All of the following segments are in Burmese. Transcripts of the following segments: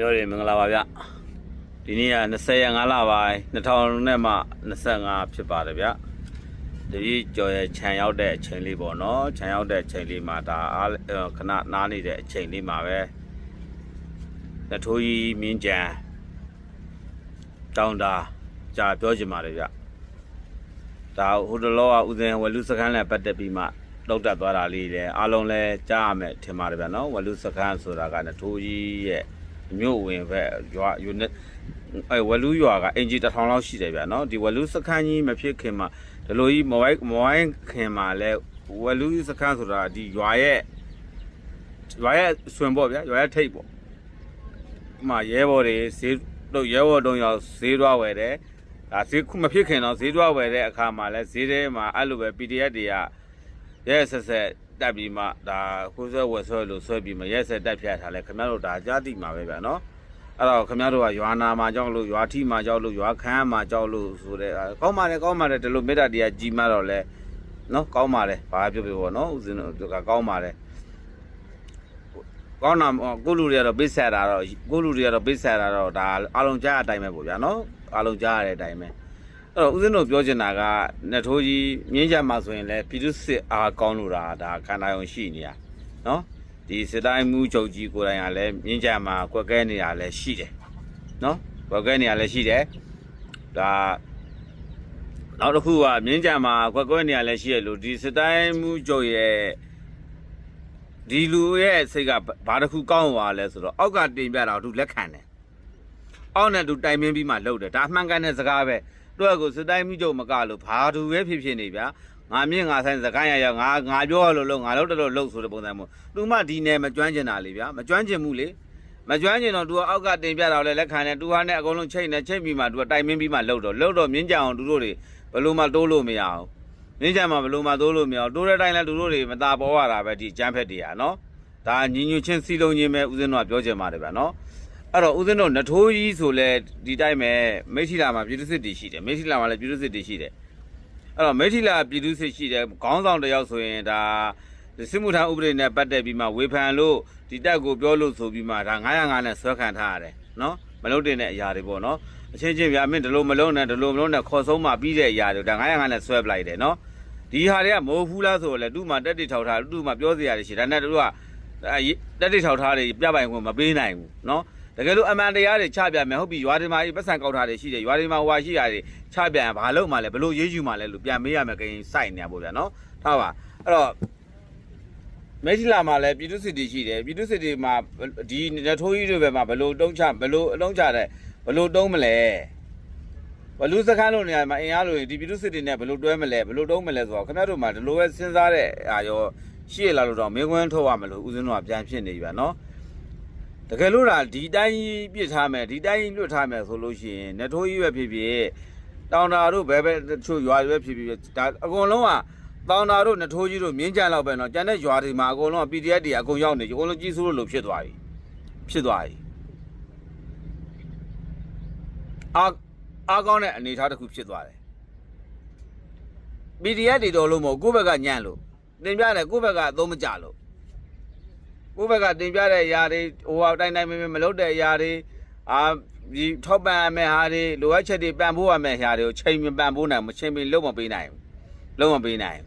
ပြောတယ်မင်္ဂလာပါဗျဒီနေ့က20ရက်5လပိုင်း2000နဲ့မှ25ဖြစ်ပါတယ်ဗျတတိကျော်ရဲ့ခြံရောက်တဲ့အချိန်လေးပေါ့နော်ခြံရောက်တဲ့အချိန်လေးမှာဒါအားအဲ့ခဏနားနေတဲ့အချိန်လေးမှာပဲနထိုးကြီးမြင်းကြံတောင်းတာကြာပြောချင်ပါတယ်ဗျဒါဟိုတလောကဥစဉ်ဝလူစခန်းလည်းပတ်သက်ပြီးမှလောက်တက်သွားတာလေးလည်းအားလုံးလည်းကြားရမယ်ထင်ပါတယ်ဗျနော်ဝလူစခန်းဆိုတာကနထိုးကြီးရဲ့ မြို့ဝင်ဘက်ရွာယူနစ်အဲဝလူရွာကအင်ဂျီတစ်ထောင်လောက်ရှိတယ်ဗျာနော်ဒီဝလူစခန်းကြီးမဖြစ်ခင်မှာဒီလိုကြီးမဝိုင်းမဝိုင်းခင်မှာလဲဝလူစခန်းဆိုတာဒီရွာရဲ့ရွာရဲ့ဆွင်ပေါ့ဗျာရွာရဲ့ထိပ်ပေါ့ဥမာရဲဘော်တွေဈေးတို့ရဲဘော်တုံးရောက်ဈေးသွားဝယ်တယ်ဒါဈေးခုမဖြစ်ခင်တော့ဈေးသွားဝယ်တဲ့အခါမှာလဲဈေးထဲမှာအဲ့လိုပဲ PDF တွေက ရဲဆက်ဆက်တက်ပြီးမှဒါကိုယ်ဆွဲဝယ်ဆွဲလို့ဆွဲပြီးမှရဲဆက်တက်ဖြတ်ထားလဲခင်ဗျားတို့ဒါကြားတိမှာပဲဗျာနော်အဲ့တော့ခင်ဗျားတို့ကရွာနာမှာကြောက်လို့ရွာထီမှာကြောက်လို့ရွာခမ်းမှာကြောက်လို့ဆိုတဲ့ကောင်းပါတယ်ကောင်းပါတယ်ဒီလိုမေတ္တာတရားကြီးမှတော့လဲနော်ကောင်းပါတယ်ဘာပြောပြောပေါ့နော်ဦးဇင်းတို့ကကောင်းပါတယ်ကောင်းတာကိုလူတွေကတော့ပိတ်ဆက်တာတော့ကိုလူတွေကတော့ပိတ်ဆက်တာတော့ဒါအလုံးကြားအတိုင်းပဲပေါ့ဗျာနော်အလုံးကြားရတဲ့အတိုင်းပဲ အဲ့တော့ဦးဇင်းတို့ပြောချင်တာကနှစ်ထိုးကြီးမြင်းကြမှာဆိုရင်လဲပြည်သူစစ်အားကောင်းလို့တာဒါခန္ဓာယုံရှိနေတာနော်ဒီစစ်တိုင်းမှုချုပ်ကြီးကိုယ်တိုင်ကလည်းမြင်းကြမှာကွက်ကဲနေတာလည်းရှိတယ်နော်ကွက်ကဲနေတာလည်းရှိတယ်ဒါနောက်တစ်ခုကမြင်းကြမှာကွက်ကဲနေတာလည်းရှိရလို့ဒီစစ်တိုင်းမှုချုပ်ရဲ့ဒီလူရဲ့စိတ်ကဘာတစ်ခုကောင်းသွားလဲဆိုတော့အောက်ကတင်ပြတာသူလက်ခံတယ်အောက်နဲ့သူတိုင်ပင်းပြီးမှလှုပ်တယ်ဒါမှန်ကန်တဲ့စကားပဲ သူကကိုစစ်တိုင်းမှုချုပ်မကလို့ဘာသူပဲဖြစ်ဖြစ်နေဗျာ ငါမြင့်ငါဆိုင်စကိုင်းရရငါငါပြောရလို့လို့ငါလို့တလို့လို့ဆိုတဲ့ပုံစံမျိုးသူမှဒီနယ်မကျွမ်းကျင်တာလေဗျာမကျွမ်းကျင်ဘူးလေမကျွမ်းကျင်တော့ तू အောက်ကတင်ပြတော့လဲလက်ခံတယ် तू ဟာနဲ့အကုန်လုံးချိန်နေချိန်ပြီးမှ तू တိုင်မင်းပြီးမှလှုပ်တော့လှုပ်တော့မြင့်ကြအောင်သူတို့တွေဘယ်လို့မှတိုးလို့မရအောင်မြင့်ကြမှာဘယ်လို့မှတိုးလို့မရအောင်တိုးတဲ့တိုင်းလဲသူတို့တွေမตาပေါ်ရတာပဲဒီကျန်းဖက်တွေဟာနော်ဒါညီညွတ်ချင်းစီလုံးချင်းပဲဦးဇင်းတို့ကပြောချင်ပါတယ်ဗျာနော် အဲ့တော့ဦးဇင်းတို့နထိုးကြီးဆိုလဲဒီတိုင်းပဲမိထီလာမှာပြည်သူစစ်တီရှိတယ်မိထီလာမှာလည်းပြည်သူစစ်တီရှိတယ်အဲ့တော့မေထီလာပြည်သူစစ်ရှိတဲ့ခေါင်းဆောင်တစ်ယောက်ဆိုရင်ဒါစစ်မှုထမ်းဥပဒေနဲ့ပတ်သက်ပြီးမှဝေဖန်လို့ဒီတက်ကိုပြောလို့ဆိုပြီးမှဒါ905နဲ့ဆွဲခံထားရတယ်နော်မလုပ်တဲ့အရာတွေပေါ့နော်အချင်းချင်းဗျာမင်းဒီလိုမလုပ်နဲ့ဒီလိုမလုပ်နဲ့ခေါ်ဆုံးမှပြီးတဲ့အရာတွေဒါ905နဲ့ဆွဲပလိုက်တယ်နော်ဒီဟာတွေကမဟုတ်ဘူးလားဆိုတော့လေသူ့မှာတက်တိထောက်ထားသူ့မှာပြောစရာတွေရှိဒါနဲ့သူကတက်တိထောက်ထားတွေပြပိုင်ခွင့်မပေးနိုင်ဘူးနော် တကယ်လို့အမှန်တရားတွေချပြမယ်ဟုတ်ပြီရွာတွေမှာပတ်စံကောက်ထားတွေရှိတယ်ရွာတွေမှာဟွာရှိရတယ်ချပြန်ဘာလို့မှလဲဘလို့ရေးယူမှလဲလို့ပြန်မေးရမယ်ခင်စိုက်နေရပေါ့ဗျာနော်ထားပါအဲ့တော့မေထီလာမှာလည်းပြည်သူစစ်တီရှိတယ်ပြည်သူစစ်တီမှာဒီနထိုးကြီးတွေပဲမှာဘလို့တုံးချဘလို့အလုံးချတဲ့ဘလို့တုံးမလဲဘလူစခန်းလို့နေရာမှာအင်အားလို့ဒီပြည်သူစစ်တီနဲ့ဘလို့တွဲမလဲဘလို့တုံးမလဲဆိုတော့ခင်ဗျားတို့မှာဒီလိုပဲစဉ်းစားတဲ့အာရောရှိရလားလို့တော့မင်းကွန်းထုတ်ရမလို့ဦးဇင်းတို့ကပြန်ဖြစ်နေပြီဗျာနော် တကယ်လို့ဒါဒီတိုင်းပြစ်ထားမယ်ဒီတိုင်းလွတ်ထားမယ်ဆိုလို့ရှိရင်နထိုးကြီးပဲဖြစ်ဖြစ်တောင်တာတို့ဘယ်ဘက်ချို့ရွာတွေပဲဖြစ်ဖြစ်ဒါအကုန်လုံးကတောင်တာတို့နထိုးကြီးတို့မြင်းကြံလောက်ပဲနော်ကြံတဲ့ရွာတွေမှာအကုန်လုံးက PDF တွေအကုန်ရောက်နေကြအကုန်လုံးကြီးစိုးလို့လို့ဖြစ်သွားပြီဖြစ်သွားပြီအာအားကောင်းတဲ့အနေအထားတစ်ခုဖြစ်သွားတယ် PDF တွေတော်လို့မဟုတ်ကိုယ့်ဘက်ကညံ့လို့တင်ပြတယ်ကိုယ့်ဘက်ကအသုံးမကျလို့ ကိုယ့်ဘက်ကတင်ပြတဲ့အရာတွေဟိုဟာတိုင်းတိုင်းမင်းမလုပ်တဲ့အရာတွေအာဒီထောက်ပံ့ရမယ့်ဟာတွေလိုအပ်ချက်တွေပံ့ပိုးရမယ့်ဟာတွေကိုချိန်မပံ့ပိုးနိုင်မချိန်မလုံးမပေးနိုင်ဘူးလုံးမပေးနိုင်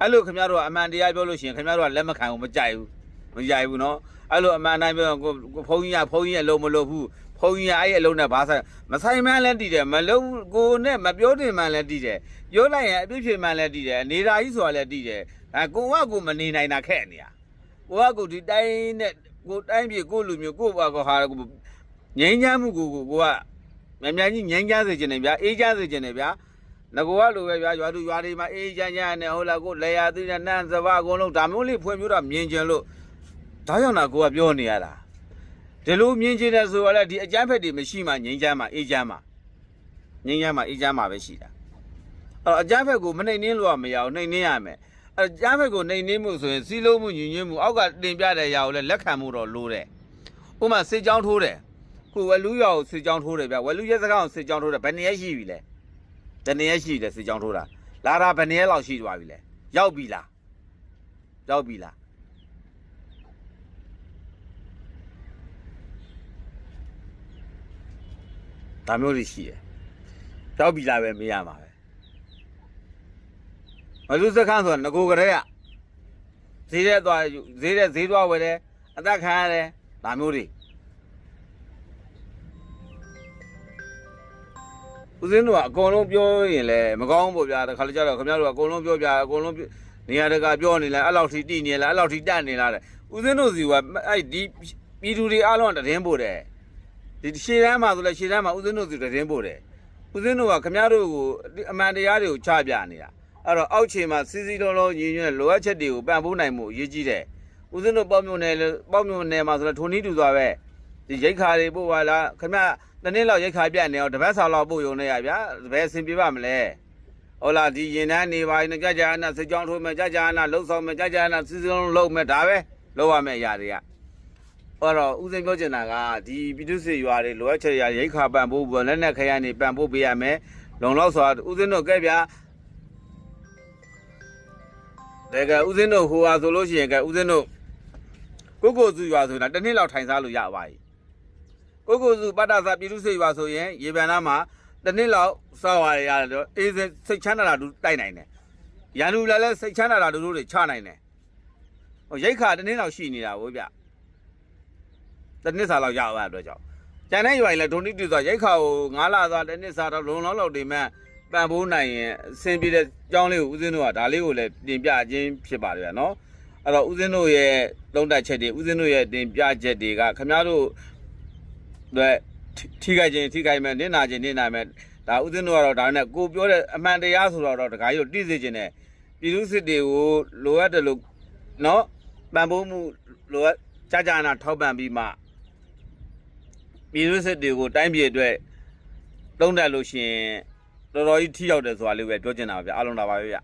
အဲ့လိုခင်ဗျားတို့ကအမှန်တရားပြောလို့ရှိရင်ခင်ဗျားတို့ကလက်မခံဘူးမကြိုက်ဘူးမကြိုက်ဘူးနော်အဲ့လိုအမှန်တိုင်းပြောကိုဖုန်းကြီးကဖုန်းကြီးအလုံးမလို့ဘူးဖုန်းကြီးကအဲ့ဒီအလုံးနဲ့ဘာဆိုင်မဆိုင်မှန်းလည်းတည်တယ်မလုံးကိုနဲ့မပြောတင်မှန်းလည်းတည်တယ်ပြောလိုက်ရင်အပြစ်ဖြစ်မှန်းလည်းတည်တယ်အနေဓာကြီးဆိုတာလည်းတည်တယ်အဲကိုကကိုမနေနိုင်တာခက်နေရ ကိုကကိုဒီတိုင်းနဲ့ကိုတိုင်းပြည်ကိုလူမျိုးကိုဘာကဟာကိုငိမ့်ချမ်းမှုကိုကိုကိုကမများကြီးငိမ့်ချမ်းစေခြင်းနဲ့ဗျာအေးချမ်းစေခြင်းနဲ့ဗျာငကောကလိုပဲဗျာရွာသူရွာတွေမှာအေးချမ်းချမ်းနဲ့ဟုတ်လားကိုလေယာသိတဲ့နန်းစဘာအကုန်လုံးဒါမျိုးလေးဖွင့်ပြတော့မြင်ကျင်လို့ဒါကြောင့်လားကိုကပြောနေရတာဒီလိုမြင်ကျင်တဲ့ဆိုတော့လေဒီအကျန်းဖက်တွေမရှိမှငိမ့်ချမ်းမှအေးချမ်းမှငိမ့်ချမ်းမှအေးချမ်းမှပဲရှိတာအဲ့တော့အကျန်းဖက်ကိုမနှိမ်နှင်းလို့ကမရအောင်နှိမ်နှင်းရမယ် အဲကြားဘက်ကိုနှိမ်နှင်းမှုဆိုရင်စီးလုံးမှုညင်ညွတ်မှုအောက်ကတင်ပြတဲ့ຢာကိုလည်းလက်ခံမှုတော့လိုတယ်။ဥပမာစစ်ကြောင်းထိုးတယ်။ခုဝလူရွာကိုစစ်ကြောင်းထိုးတယ်ဗျ။ဝလူရဲစကားကိုစစ်ကြောင်းထိုးတယ်ဘယ်နှစ်ရက်ရှိပြီလဲ။ဘယ်နှစ်ရက်ရှိတယ်စစ်ကြောင်းထိုးတာ။လာတာဘယ်နှစ်ရက်လောက်ရှိသွားပြီလဲ။ရောက်ပြီလား။ရောက်ပြီလား။ဒါမျိုးတွေရှိတယ်ကြောက်ပြီလားပဲမေးရမှာပဲ မလူစခန်းဆိုတာငကိုကလေးကဈေးတဲ့သွားဈေးတဲ့ဈေးသွားဝယ်တယ်အသက်ခံရတယ်ဒါမျိုးတွေဦးစင်းတို့ကအကုန်လုံးပြောရင်လည်းမကောင်းဘူးဗျာတခါလေကျတော့ခင်ဗျားတို့ကအကုန်လုံးပြောပြအကုန်လုံးပြောနေရာတကာပြောနေလားအဲ့လောက်ထိတိနေလားအဲ့လောက်ထိတက်နေလားတဲ့ဦးစင်းတို့စီကအဲ့ဒီပြည်သူတွေအားလုံးကတရင်ပို့တယ်ဒီရှေ့တန်းမှာဆိုလဲရှေ့တန်းမှာဦးဇင်းတို့စီတင်းပို့တယ်ဦးဇင်းတို့ကခမည်းတော်ကိုအမှန်တရားတွေကိုချပြနေတာ အဲ့တော့အောက်ခြေမှာစီစီလုံးလုံးညီညွတ်လိုအပ်ချက်တွေကိုပံ့ပိုးနိုင်မှုအရေးကြီးတယ်ဦးဇင်းတို့ပေါ့မြုံနယ်ပေါ့မြုံနယ်မှာဆိုလဲထိုနည်းတူသွားပဲဒီရိတ်ခါတွေပို့ပါလားခမည်းတစ်နေ့လောက်ရိတ်ခါပြတ်နေအောင်တပတ်စာလောက်ပို့ရုံနဲ့ရဗျာဘယ်အဆင်ပြေပါမလဲဟုတ်လားဒီရင်တန်းနေပါရင်ကြကြအနာစိတ်ကြောင်းထိုးမယ်ကြကြအနာလှုပ်ဆောင်မယ်ကြကြအနာစီစီလုံးလုံးမယ်ဒါပဲလုပ်ရမယ့်အရာတွေကအဲ့တော့ဦးစိန်ပြောချင်တာကဒီပြည်သူ့စစ်ရွာတွေလိုအပ်ချက်ရရိတ်ခါပံ့ပိုးဖို့လက်နက်ခရမ်းနေပံ့ပိုးပေးရမယ်လုံလောက်စွာဦးစင်းတို့ကဲဗျာ ဒါကဦးစင်းတို့ဟိုဟာဆိုလို့ရှိရင်ကဦးစင်းတို့ကိုကိုစုရွာဆိုတာတစ်နှစ်လောက်ထိုင်စားလို့ရပါ යි ကိုကိုစုပတ္တသပြည်သူ့စစ်ရွာဆိုရင်ရေပန်နာမှာတစ်နှစ်လောက်စောက်ရရတယ်တော့အေးစိတ်စိတ်ချမ်းသာတာတူတိုက်နိုင်တယ်ရန်သူလည်းလည်းစိတ်ချမ်းသာတာတူတို့တွေချနိုင်တယ်ဟိုရိတ်ခါတစ်နှစ်လောက်ရှိနေတာဗောဗျတစ်နှစ်စာလောက်ရအောင်အတွက်ကြောင့်ကျန်တဲ့ရွာရင်လည်းဒုံတိတူဆိုရိတ်ခါကို9လစာတစ်နှစ်စာတော့လုံလောက်လောက်တင်မဲ့ ပံ့ပိုးနိုင်ရင်အဆင်ပြေတဲ့အကြောင်းလေးကိုဦးစင်းတို့ကဒါလေးကိုလည်းတင်ပြခြင်းဖြစ်ပါတယ်ဗျာနော်အဲ့တော့ဦးစင်းတို့ရဲ့သုံးတက်ချက်တွေဦးစင်းတို့ရဲ့တင်ပြချက်တွေကခင်ဗျားတို့တွေထိခိုက်ခြင်းထိခိုက်မဲ့နင့်နာခြင်းနင့်နာမဲ့ဒါဦးစင်းတို့ကတော့ဒါနဲ့ကိုပြောတဲ့အမှန်တရားဆိုတော့တခါကြီးတို့တိစေခြင်းနဲ့ပြည်သူစစ်တွေကိုလိုအပ်တယ်လို့နော်ပံ့ပိုးမှုလိုအပ်ကြာကြာနာထောက်ပံ့ပြီးမှပြည်သူစစ်တွေကိုတိုင်းပြည်အတွက်တုံးတက်လို့ရှိရင် တော်တော်ကြီးထိရောက်တယ်ဆိုတာလေးပဲပြောချင်တာပါဗျအားလုံးလာပါပဲဗျ